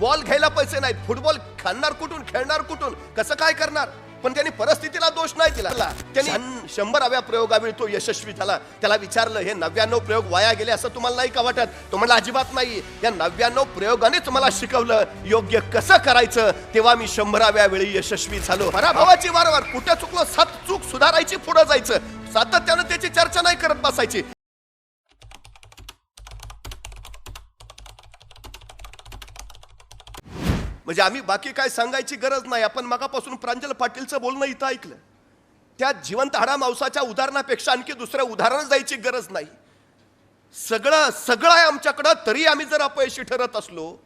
Ball घ्यायला पैसे नाहीत फुटबॉल खाणार कुठून खेळणार कुठून? कसं काय करणार? पण त्यांनी परिस्थितीला दोष नाही दिला. त्यांनी शंभराव्या प्रयोगावेळी तो यशस्वी झाला. त्याला विचारलं हे नव्याण्णव प्रयोग वाया गेले असं तुम्हाला नाही का वाटत? तो म्हणला अजिबात नाही. या नव्याण्णव प्रयोगानेच मला शिकवलं. योग्य कसं करायचं? तेव्हा मी शंभराव्या वेळी यशस्वी झालो. पराभवाची वारंवार कुठे चुकलो? सात चूक सुधारायची पुढे जायचं. सातत्यानं त्याची चर्चा नाही करत बसायची. म्हणजे आम्ही बाकी काय सांगायची गरज नाही. आपण मगापासून प्रांजल पाटीलचं बोलणं इथं ऐकलं. त्या जिवंत हाडा मांसाच्या उदाहरणापेक्षा आणखी दुसऱ्या उदाहरण जायची गरज नाही. सगळं सगळं आहे आमच्याकडं तरी आम्ही जर अपयशी ठरत असलो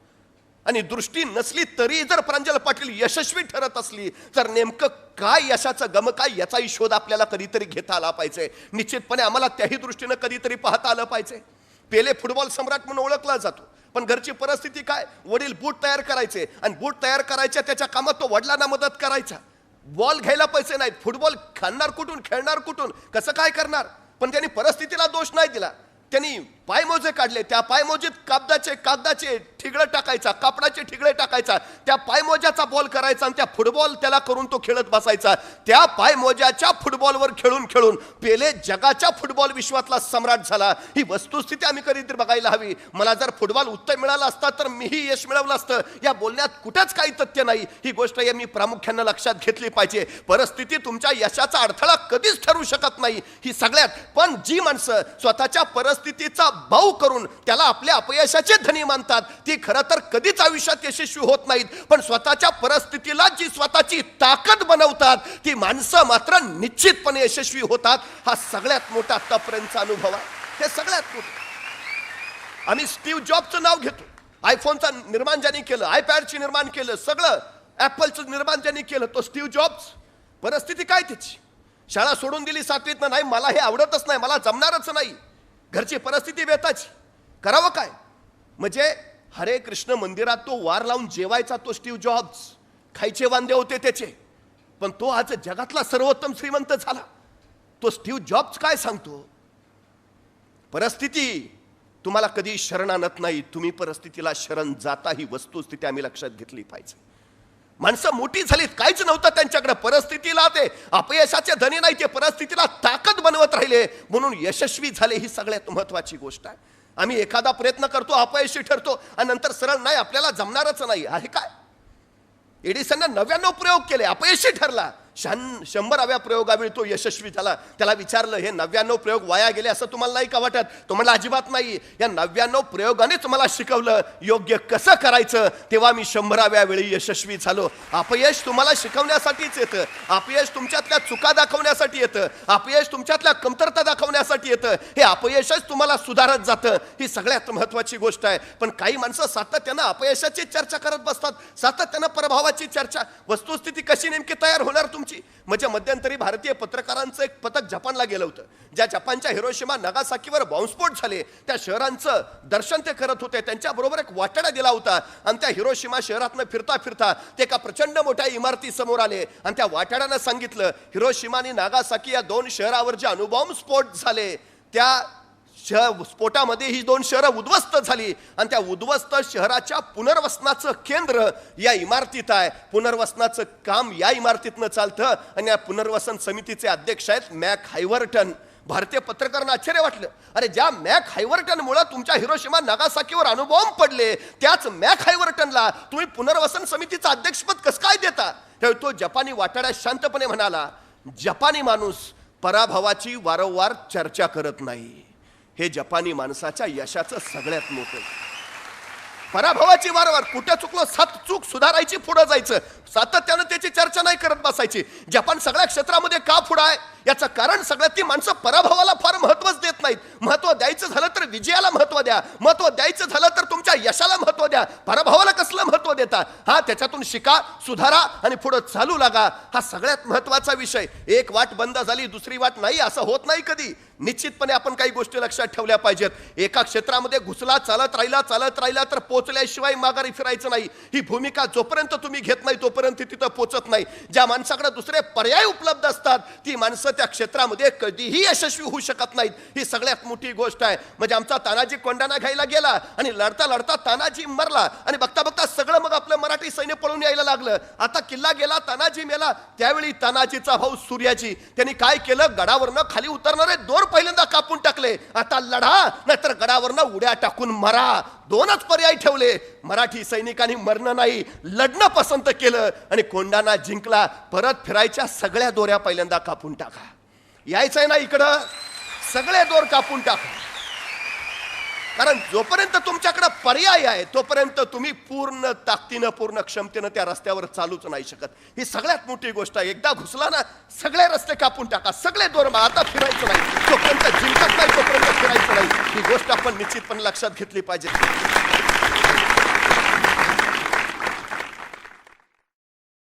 आणि दृष्टी नसली तरी जर प्रांजल पाटील यशस्वी ठरत असली तर नेमकं काय यशाचं गम काय याचाही शोध आपल्याला कधीतरी घेता आला पाहिजे. निश्चितपणे आम्हाला त्याही दृष्टीनं कधीतरी पाहता आलं पाहिजे. पेले फुटबॉल सम्राट म्हणून ओळखला जातो. पण घरची परिस्थिती काय? वडील बूट तयार करायचे आणि बूट तयार करायच्या त्याच्या कामात तो वडिलांना मदत करायचा. बॉल घ्यायला पैसे नाहीत. फुटबॉल खाणार कुठून खेळणार कुठून? कसं काय करणार? पण त्यांनी परिस्थितीला दोष नाही दिला. त्यांनी पायमोजे काढले त्या पायमोजीत कागदाचे कागदाचे ठिगळे टाकायचा कापडाचे ठिगळे टाकायचा त्या पायमोज्याचा बॉल करायचा आणि त्या फुटबॉल त्याला करून तो खेळत बसायचा. त्या पायमोज्याच्या फुटबॉलवर खेळून खेळून पेले जगाच्या फुटबॉल विश्वातला सम्राट झाला. ही वस्तुस्थिती आम्ही कधीतरी बघायला हवी. मला जर फुटबॉल उत्तर मिळालं असता तर मीही यश मिळवलं असतं. या बोलण्यात कुठंच काही तथ्य नाही. ही गोष्ट या मी प्रामुख्यानं लक्षात घेतली पाहिजे. परिस्थिती तुमच्या यशाचा अडथळा कधीच ठरू शकत नाही. ही सगळ्यात पण जी माणसं स्वतःच्या परिस्थितीचा भाऊ करून त्याला आपल्या अपयशाचे धनी मानतात. ती खरं तर कधीच आयुष्यात यशस्वी होत नाहीत. पण स्वतःच्या परिस्थितीला जी स्वतःची ताकद बनवतात ती माणसं मात्र निश्चितपणे यशस्वी होतात. हा सगळ्यात मोठा आत्तापर्यंतचा अनुभव आहे. हे सगळ्यात मोठं. आम्ही स्टीव्ह जॉबचं नाव घेतो. आयफोनचा निर्माण ज्यांनी केलं आयपॅडची निर्माण केलं सगळं ॲपलचं निर्माण ज्यांनी केलं तो स्टीव्ह जॉब्स. परिस्थिती काय त्याची शाळा सोडून दिली सातवीत नाही मला हे आवडतच नाही मला जमणारच नाही. घरची परिस्थिती बेताची करावं काय? म्हणजे हरे कृष्ण मंदिरात तो वार लावून जेवायचा तो स्टीव जॉब्स. खायचे वांदे होते त्याचे. पण तो आज जगातला सर्वोत्तम श्रीमंत झाला. तो स्टीव्ह जॉब्स काय सांगतो? परिस्थिती तुम्हाला कधी शरण आणत नाही. तुम्ही परिस्थितीला शरण जाता ही वस्तुस्थिती आम्ही लक्षात घेतली पाहिजे. माणसं मोठी झालीत काहीच नव्हतं त्यांच्याकडे. परिस्थितीला ते अपयशाचे धनी नाही ते परिस्थितीला ताकद बनवत राहिले. म्हणून यशस्वी झाले ही सगळ्यात महत्वाची गोष्ट आहे. आम्ही एखादा प्रयत्न करतो अपयशी ठरतो आणि नंतर सरळ नाही आपल्याला जमणारच नाही. आहे काय? एडिसननं नव्याण्णव प्रयोग केले अपयशी ठरला. शन शंभराव्या प्रयोगावेळी तो यशस्वी झाला त्याला विचारलं हे नव्याण्णव प्रयोग वाया गेले असं तुम्हाला नाही का वाटत? तो म्हणला अजिबात नाही. या नव्याण्णव प्रयोगानेच मला शिकवलं योग्य कसं करायचं? तेव्हा मी शंभराव्या वेळी यशस्वी झालो. अपयश तुम्हाला शिकवण्यासाठीच येतं. अपयश तुमच्यातल्या चुका दाखवण्यासाठी येतं. अपयश तुमच्यातल्या कमतरता दाखवण्यासाठी येतं. हे अपयशच तुम्हाला सुधारत जातं. ही सगळ्यात महत्वाची गोष्ट आहे. पण काही माणसं सातत्यानं अपयशाची चर्चा करत बसतात. सातत्यानं प्रभावाची चर्चा वस्तुस्थिती कशी नेमकी तयार होणार तुमची? म्हणजे मध्यंतरी भारतीय पत्रकारांचं एक पथक जपानला गेलं होतं. ज्या जपानच्या हिरोशिमा नगासाकीवर बॉम्बस्फोट झाले. त्या शहरांचं दर्शन ते करत होते. त्यांच्याबरोबर एक वाटाडा दिला होता. आणि त्या हिरोशिमा शहरातनं फिरता फिरता ते एका प्रचंड मोठ्या इमारती समोर आले. आणि त्या वाटाड्यानं सांगितलं हिरोशिमा आणि नागासाकी या दोन शहरावर जे अणुबॉम्ब स्फोट झाले त्या शह स्फोटामध्ये ही दोन शहरं उद्ध्वस्त झाली. आणि त्या उद्ध्वस्त शहराच्या पुनर्वसनाचं केंद्र या इमारतीत आहे. पुनर्वसनाचं काम या इमारतीतनं चालतं आणि या पुनर्वसन समितीचे अध्यक्ष आहेत मॅक हायवर्टन. भारतीय पत्रकारांना आश्चर्य वाटलं. अरे ज्या मॅक हायवर्टनमुळे तुमच्या हिरोशिमा नागासाकीवर अनुभव पडले त्याच मॅक हायवर्टनला तुम्ही पुनर्वसन समितीचं अध्यक्षपद कसं काय देता? त्यावेळी तो जपानी वाटाड्यात शांतपणे म्हणाला जपानी माणूस पराभवाची वारंवार चर्चा करत नाही. हे जपानी माणसाच्या यशाचं सगळ्यात मोठं. पराभवाची वारंवार कुठे चुकलो सात चूक सुधारायची पुढं जायचं. सातत्यानं त्याची चर्चा नाही करत बसायची. जपान सगळ्या क्षेत्रामध्ये का पुढं आहे? याचं कारण सगळ्यात ती माणसं पराभवाला फार महत्वच देत नाहीत. महत्त्व द्यायचं झालं तर विजयाला महत्त्व द्या. महत्त्व द्यायचं झालं तर तुमच्या यशाला महत्त्व द्या. पराभवाला कसलं महत्त्व? देता हा त्याच्यातून शिका सुधारा आणि पुढं चालू लागा. हा सगळ्यात महत्त्वाचा विषय. एक वाट बंद झाली दुसरी वाट नाही असं होत नाही कधी. निश्चितपणे आपण काही गोष्टी लक्षात ठेवल्या पाहिजेत. एका क्षेत्रामध्ये घुसला चालत राहिला चालत राहिला तर पोचल्याशिवाय माघारी फिरायचं नाही. ही भूमिका जोपर्यंत तुम्ही घेत नाही तोपर्यंत तिथं पोचत नाही. ज्या माणसाकडे दुसरे पर्याय उपलब्ध असतात ती माणसं त्या क्षेत्रामध्ये कधीही यशस्वी होऊ शकत नाहीत. ही सगळ्यात मोठी गोष्ट आहे. म्हणजे आमचा तानाजी कोंडाणा घ्यायला गेला आणि लढता लढता तानाजी मरला. आणि बघता बघता सगळं मग आपलं मराठी सैन्य पळून यायला लागलं. आता किल्ला गेला तानाजी मेला. त्यावेळी तानाजीचा भाऊ सूर्याजी त्यांनी काय केलं? गडावरनं खाली उतरणारे दोर पहिल्यांदा कापून टाकले. आता लढा नाहीतर गडावरनं उड्या टाकून मरा. दोनच पर्याय ठेवले. मराठी सैनिकांनी मरणं नाही लढणं पसंत केलं. आणि कोंडाना जिंकला. परत फिरायच्या सगळ्या दोऱ्या पहिल्यांदा कापून टाका. यायचंय ना इकडं? सगळे दोर कापून टाका. कारण जोपर्यंत तुमच्याकडे पर्याय आहे तोपर्यंत तुम्ही पूर्ण ताकदीनं पूर्ण क्षमतेनं त्या रस्त्यावर चालूच नाही शकत. ही सगळ्यात मोठी गोष्ट आहे. एकदा घुसला ना सगळे रस्ते कापून टाका. सगळे दोर आता फिरायचं नाही. जोपर्यंत जिंकत नाही तोपर्यंत फिरायचं नाही. ही गोष्ट आपण निश्चितपणे लक्षात घेतली पाहिजे.